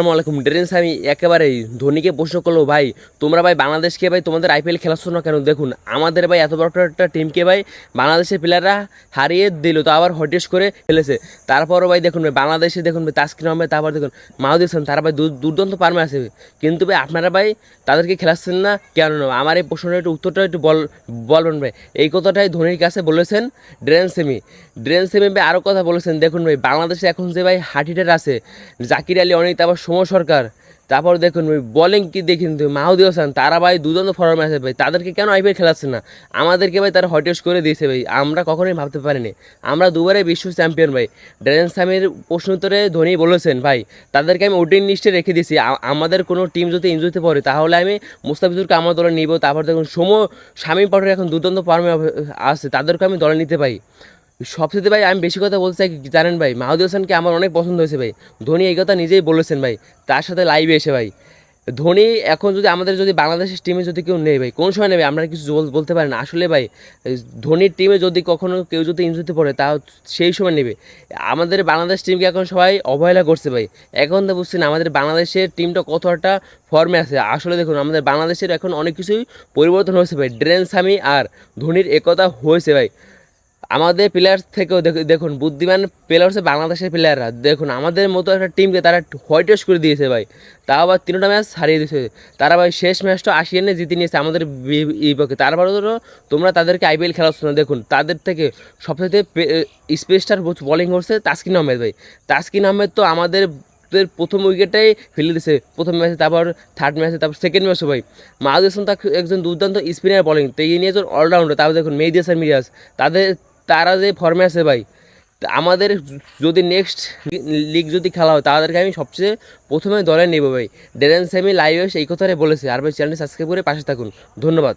আসসালামু আলাইকুম। ড্রেন্স, আমি একেবারেই ধোনিকে প্রশ্ন করল, ভাই, তোমরা ভাই বাংলাদেশকে ভাই তোমাদের আইপিএল খেলাচ্ছ না কেন? দেখুন, আমাদের ভাই এত বড় একটা টিমকে ভাই বাংলাদেশের প্লেয়াররা হারিয়ে দিল, তো আবার হটেস করে ফেলেছে তারপরও ভাই দেখুন ভাই, বাংলাদেশে দেখুন ভাই, তাস্কিন আহমেদ, তারপর দেখুন মাহুদ হাসান তারা ভাই দুর্দান্ত পারমে আছে। কিন্তু ভাই আপনারা ভাই তাদেরকে খেলাচ্ছেন না কেন? না আমার এই প্রশ্নটা একটু, উত্তরটা একটু বল, বলবেন ভাই। এই কথাটাই ধোনির কাছে বলেছেন ড্রেন সেমি। ড্রেন সেমি ভাই আরও কথা বলেছেন, দেখুন ভাই, বাংলাদেশে এখন যে ভাই হার্টিটার আছে, জাকির আলী অনেক তারপর সোম সরকার, তারপর দেখুন ওই বলিং কি দেখুন তো মাহুদি হাসান, তারা ভাই দুর্দান্ত ফর্মে আছে ভাই, তাদেরকে কেন আইপিএল খেলাচ্ছে না? আমাদেরকে ভাই তারা হটেস করে দিয়েছে ভাই, আমরা কখনোই ভাবতে পারিনি। আমরা দুবারে বিশ্ব চ্যাম্পিয়ন ভাই। ড্রেন সামির প্রশ্ন উত্তরে ধোনি বলেছেন, ভাই, তাদেরকে আমি ওটিং লিস্টে রেখে দিয়েছি আমাদের কোনো টিম যদি ইঞ্জুরিতে পড়ে, তাহলে আমি মুস্তাফিজুরকে আমার দলে নিব। তারপর দেখুন সোম, শামীম পাটোয়ারি এখন দুর্দান্ত ফর্মে আছে তাদেরকে আমি দলে নিতে পাই সবচেয়ে ভাই, আমি বেশি কথা বলতে চাই জানেন ভাই মাহুদি হাসানকে আমার অনেক পছন্দ হয়েছে ভাই। ধোনি এই কথা নিজেই বলেছেন ভাই, তার সাথে লাইভে এসে ভাই। ধোনি এখন যদি আমাদের যদি বাংলাদেশের টিমে যদি কেউ নেই ভাই, কোন সময় নেবে আমরা কিছু বলতে পারেন আসলে ভাই ধোনির টিমে যদি কখনো কেউ যদি ইঞ্জুরিতে পড়ে, তাও সেই সময় নেবে। আমাদের বাংলাদেশ টিমকে এখন সবাই অবহেলা করছে ভাই। এখন তো বুঝছেন, আমাদের বাংলাদেশের টিমটা কতটা ফর্মে আছে। আসলে দেখুন, আমাদের বাংলাদেশের এখন অনেক কিছুই পরিবর্তন হয়েছে ভাই। ড্রেন সামি আর ধোনির একতা হয়েছে ভাই। আমাদের প্লেয়ার থেকেও দেখ- দেখুন, বুদ্ধিমান প্লেয়ার হচ্ছে বাংলাদেশের প্লেয়াররা দেখুন, আমাদের মতো একটা টিমকে তারা হোয়াইটেস করে দিয়েছে ভাই। তাও আবার তিনটা ম্যাচ হারিয়ে দিয়েছে। তারা ভাই শেষ ম্যাচটা আশি এনে জিতে নিয়েছে আমাদের বিপক্ষে তারপরে ধরো, তোমরা তাদেরকে আইপিএল খেলাচ্ছ না দেখুন, তাদের থেকে সবথেকে স্পেস্টার বলিং করছে তাসকিন আহমেদ ভাই। তাসকিন আহমেদ তো আমাদের দের প্রথম উইকেটটাই ফেলে দিছে প্রথম ম্যাচে তারপর থার্ড ম্যাচে তারপর সেকেন্ড ম্যাচে ভাই। হাসান তা একজন দুর্দান্ত স্পিনার বলিং তো এই নিয়ে একজন অলরাউন্ডার তারপর দেখুন, মেহেদি হাসান মিরাজ। তাদের তারা যে ফর্মে আছে ভাই আমাদের যদি নেক্সট লিগ যদি খেলা হয়, তাদেরকে আমি সবচেয়ে প্রথমে দলে নেব ভাই। ডেরেন সেমি লাইভ এই কথাটাই বলেছে। আর ভাই চ্যানেলটি সাবস্ক্রাইব করে পাশে থাকুন। ধন্যবাদ।